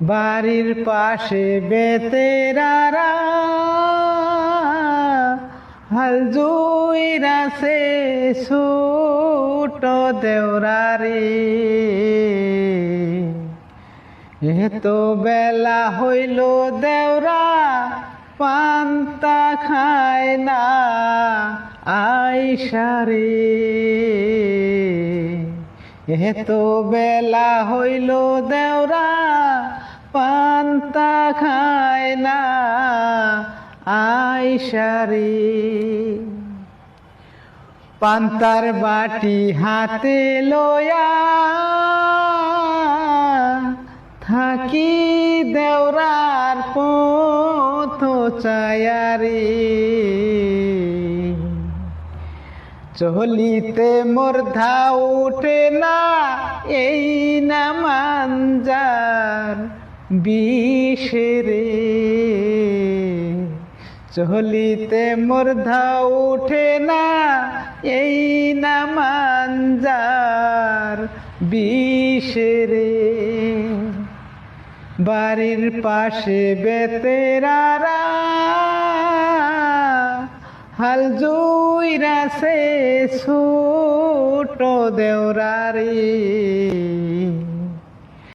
বাড়ির পাশে বেতেরারা, হাল জুইরাছে ছুট দেওরারে। এত বেলা হইল দেওরা, পান্তা খায় না আইসারে এত বেলা হইল দেওরা আইসারে। পান্তার বাটি হাতে লয়া থাকি দেওরার পথ চায়ারে। চলিতে মোর ধা উঠে না এই না মানজার বিষেরে। চলিতে মোর ধা উঠে না, এই না মানজার বিষেরে বাড়ির পাশে বেতেরারা হাল জুইরাছে ছুট দেওরারি।